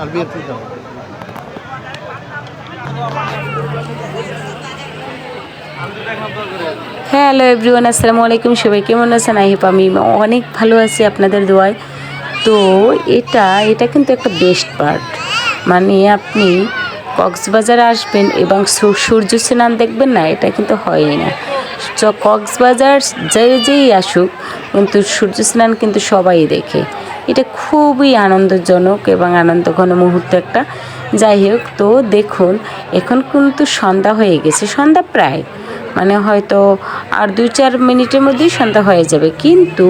আর যাব। Hello everyone আসসালামু আলাইকুম। সবাই কেমন আছেন? আই হোপ আমি অনেক ভালো আছি আপনাদের দোয়ায়। তো এটা এটা কিন্তু একটা বেস্ট পার্ট মানে আপনি কক্সবাজারে আসবেন এবং সূর্য স্নান দেখবেন না, এটা কিন্তু হয়ই না। কক্সবাজার যে যেই আসুক, কিন্তু সূর্য স্নান কিন্তু সবাই দেখে। এটা খুবই আনন্দজনক এবং আনন্দঘন মুহূর্ত একটা। যাই হোক, তো দেখুন, এখন কিন্তু সন্ধ্যা হয়ে গেছে, সন্ধ্যা প্রায়। মানে হয়তো আর দুই চার মিনিটের মধ্যেই সন্ধ্যা হয়ে যাবে। কিন্তু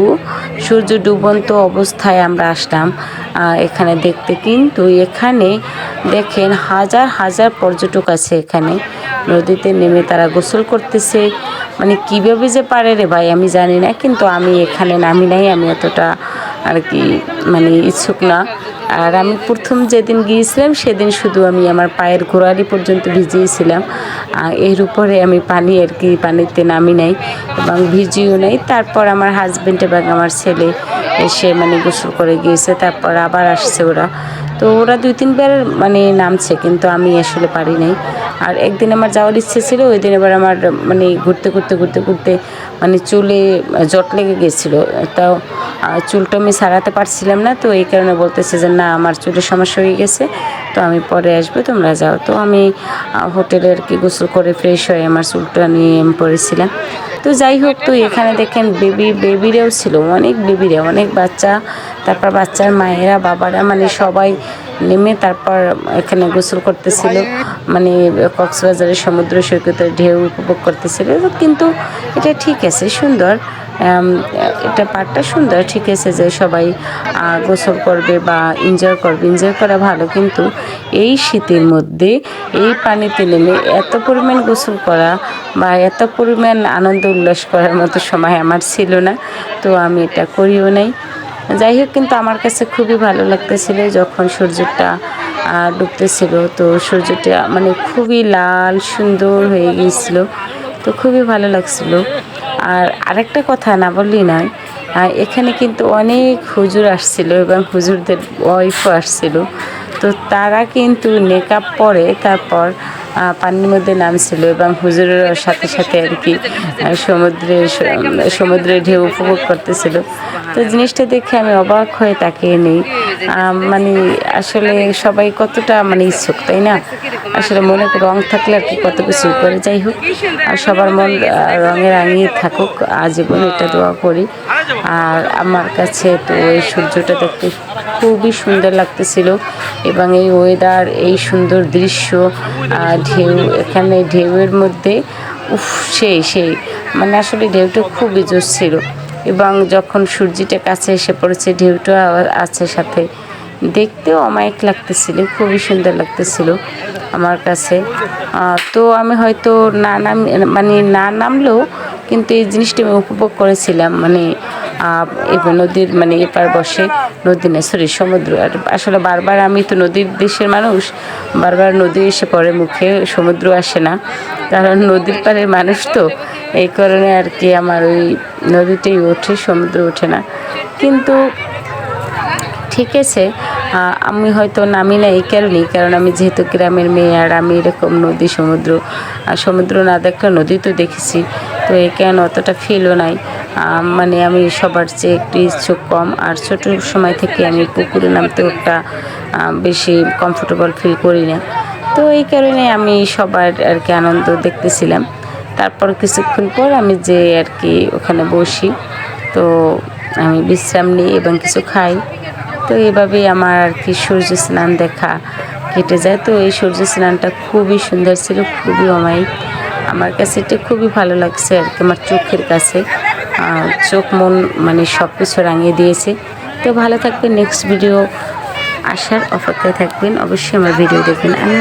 সূর্য ডুবন্ত অবস্থায় আমরা আসলাম এখানে দেখতে। কিন্তু এখানে দেখেন, হাজার হাজার পর্যটক আছে এখানে। নদীতে নেমে তারা গোসল করতেছে। মানে কীভাবে যে পারে রে ভাই, আমি জানি না। কিন্তু আমি এখানে নামি নাই, আমি এতটা আর কি মানে ইচ্ছুক না। আর আমি প্রথম যেদিন গিয়েছিলাম, সেদিন শুধু আমি আমার পায়ের গোড়ালি পর্যন্ত ভিজিয়েছিলাম। এর উপরে আমি পানি আর কি, পানিতে নামি নাই এবং ভিজিও নাই। তারপর আমার হাজব্যান্ড এবং আমার ছেলে এসে মানে গোসল করে গিয়েছে, তারপর আবার আসছে ওরা। তো ওরা দুই তিনবার মানে নামছে, কিন্তু আমি আসলে পারি নাই। আর একদিন আমার যাওয়ার ইচ্ছে ছিল, ওই দিন এবার আমার মানে ঘুরতে ঘুরতে ঘুরতে ঘুরতে মানে চুলে জট লেগে গেছিল তাও চুলটা আমি সারাতে পারছিলাম না, তো এই কারণে বলতেছে যে না, আমার চুলের সমস্যা হয়ে গেছে, তো আমি পরে আসব, তোমরা যাও। তো আমি হোটেলে আর কি গোসল করে ফ্রেশ হয়ে আমার চুলটা নিয়ে আমি পরেছিলাম। তো যাই হোক, তো এখানে দেখেন বেবি, বেবিরাও ছিল, অনেক বেবিরা, অনেক বাচ্চা, তারপর বাচ্চার মায়েরা, বাবারা মানে সবাই নেমে তারপর এখানে গোসল করতেছিল মানে কক্সবাজারের সমুদ্র সৈকতের ঢেউ উপভোগ করতেছিল, কিন্তু এটা ঠিক আছে, সুন্দর। এটা পার্কটা সুন্দর, ঠিক আছে যে সবাই গোসল করবে বা এনজয় করবে। এনজয় করা ভালো, কিন্তু এই শীতের মধ্যে এই পানিতে নেমে এত পরিমাণ গোসল করা বা এত পরিমাণ আনন্দ উল্লাস করার মতো সময় আমার ছিল না, তো আমি এটা করিও নাই। যাই হোক, কিন্তু আমার কাছে খুবই ভালো লাগতেছিল যখন সূর্যটা ডুবতেছিল। তো সূর্যটা মানে খুবই লাল, সুন্দর হয়ে গিয়েছিল। তো খুবই ভালো লাগছিল। আর আরেকটা কথা না বললি নয় এখানে কিন্তু অনেক হুজুর আসছিল এবং হুজুরদের ওয়াইফও আসছিল। তো তারা কিন্তু মেকআপ পরে, তারপর পানির মধ্যে নামছিল এবং হুজুরের সাথে সাথে আর কি আহ, সমুদ্রের সমুদ্রের ঢেউ উপভোগ করতেছিল। তো জিনিসটা দেখে আমি অবাক হয়ে তাকিয়ে নেই। মানে আসলে সবাই কতটা মানে ইচ্ছুক তাই না? আসলে মনে রং থাকলে আর কি কত কিছু করে যাই হোক। আর সবার মন রঙে রাঙিয়ে থাকুক আজীবন এটা দোয়া করি। আর আমার কাছে তো এই সূর্যটা দেখতে খুবই সুন্দর লাগতেছিল এবং এই ওয়েদার এই সুন্দর দৃশ্য ঢেউ, এখানে ঢেউয়ের মধ্যে, উফ, সেই সেই মানে আসলে ঢেউটা খুবই জোর ছিল এবং যখন সূর্যটা কাছে এসে পড়েছে, ঢেউটা আছে সাথে। দেখতেও অমায়িক লাগতেছিল, খুবই সুন্দর লাগতেছিল আমার কাছে। তো আমি হয়তো না নাম মানে না নামলেও কিন্তু এই জিনিসটা আমি উপভোগ করেছিলাম মানে নদীর মানে এপার বসে নদী না সরি সমুদ্র। আর আসলে বারবার আমি তো নদীর দেশের মানুষ, বারবার নদী এসে পড়ে, মুখে সমুদ্র আসে না। কারণ নদীর পাড়ের মানুষ তো, এই কারণে আর কি আমার ওই নদীতেই ওঠে, সমুদ্র ওঠে না। কিন্তু ঠিক আছে আমি হয়তো নামি না এই কারণেই, কারণ আমি যেহেতু গ্রামের মেয়ে আর আমি এরকম নদী, সমুদ্র, আর সমুদ্র না দেখলে নদী তো দেখেছি। তো এই কেন অতটা ফিলও নাই। মানে আমি সবার চেয়ে একটু ইচ্ছুক কম। আর ছোটো সময় থেকে আমি পুকুরে নামতে একটা বেশি কমফোর্টেবল ফিল করি না। তো এই কারণে আমি সবার আর কি আনন্দ দেখতেছিলাম। তারপর কিছুক্ষণ পর আমি যে আর কি ওখানে বসি, তো আমি বিশ্রাম নিই এবং কিছু খাই। তো এভাবেই আমার আর কি সূর্য স্নান দেখা কেটে যায়। তো এই সূর্য স্নানটা খুবই সুন্দর ছিল, খুবই অমায়িক। আমার কাছে এটা খুবই ভালো লাগছে আর কি, আমার চোখের কাছে। চোখ, মন মানে সব কিছু রাঙিয়ে দিয়েছে। তো ভালো থাকবেন নেক্সট ভিডিও আসার অপেক্ষায় থাকবেন। অবশ্যই আমার ভিডিও দেখবেন। আমি